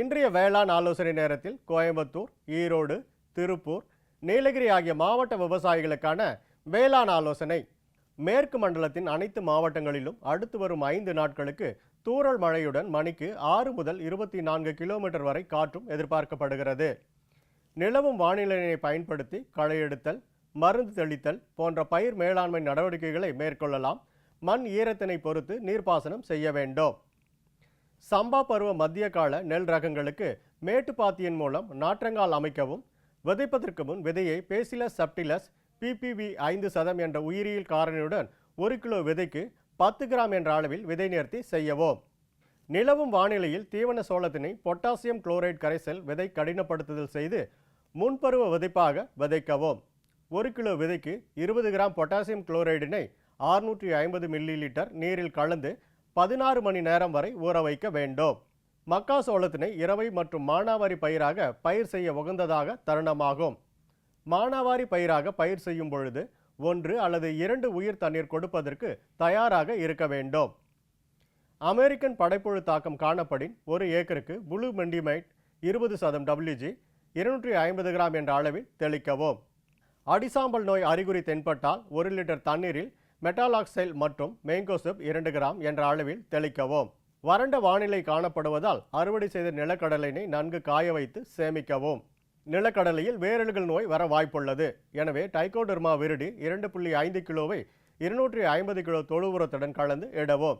இன்றைய வேளாண் ஆலோசனை நேரத்தில் கோயம்புத்தூர் ஈரோடு திருப்பூர் நீலகிரி ஆகிய மாவட்ட விவசாயிகளுக்கான வேளாண் ஆலோசனை. மேற்கு மண்டலத்தின் அனைத்து மாவட்டங்களிலும் அடுத்து வரும் ஐந்து நாட்களுக்கு தூறல் மழையுடன் மணிக்கு ஆறு முதல் இருபத்தி நான்கு கிலோமீட்டர் வரை காற்றும் எதிர்பார்க்கப்படுகிறது. நிலவும் வானிலையினை பயன்படுத்தி களையெடுத்தல் மருந்து தெளித்தல் போன்ற பயிர் மேலாண்மை நடவடிக்கைகளை மேற்கொள்ளலாம். மண் ஈரத்தினை பொறுத்து நீர்ப்பாசனம் செய்ய வேண்டும். சம்பா பருவ மத்திய கால நெல் ரகங்களுக்கு மேட்டுப்பாத்தியின் மூலம் நாற்றங்கால் அமைக்கவும் விதைப்பதற்கு முன் விதையை பேசிலஸ் சப்டிலஸ் பிபிவி ஐந்து சதம் என்ற உயிரியல் காரணியுடன் ஒரு கிலோ விதைக்கு பத்து கிராம் என்ற அளவில் விதை நேர்த்தி செய்யவும். நிலவும் வானிலையில் தீவன சோளத்தினை பொட்டாசியம் குளோரைட் கரைசல் விதை கடினப்படுத்துதல் செய்து முன்பருவ விதைப்பாக விதைக்கவும். ஒரு கிலோ விதைக்கு இருபது கிராம் பொட்டாசியம் குளோரைடினை ஆறுநூற்றி ஐம்பது மில்லி லிட்டர் நீரில் கலந்து பதினாறு மணி நேரம் வரை ஊற வைக்க வேண்டும். மக்காசோளத்தினை இரவை மற்றும் மானாவாரி பயிராக பயிர் செய்ய உகந்ததாக தருணமாகும். மானாவாரி பயிராக பயிர் செய்யும் பொழுது ஒன்று அல்லது இரண்டு உயிர் தண்ணீர் கொடுப்பதற்கு தயாராக இருக்க வேண்டும். அமெரிக்கன் படைப்புழு தாக்கம் காணப்படின் ஒரு ஏக்கருக்கு புளு மெண்டிமைட் இருபது சதம் டபிள்யூஜி இருநூற்றி ஐம்பது கிராம் என்ற அளவில் தெளிக்கவும். அடிசாம்பல் நோய் அறிகுறி தென்பட்டால் ஒரு லிட்டர் தண்ணீரில் மெட்டாலாக்சைல் மற்றும் மேங்கோசிப் இரண்டு கிராம் என்ற அளவில் தெளிக்கவும். வறண்ட வானிலை காணப்படுவதால் அறுவடை செய்த நிலக்கடலையினை நன்கு காய வைத்து சேமிக்கவும். நிலக்கடலையில் வேரல்கள் நோய் வர வாய்ப்புள்ளது. எனவே டைகோடர்மா விருடி இரண்டு புள்ளி ஐந்து கிலோவை இருநூற்றி ஐம்பது கிலோ தொழு உரத்துடன் கலந்து இடவும்.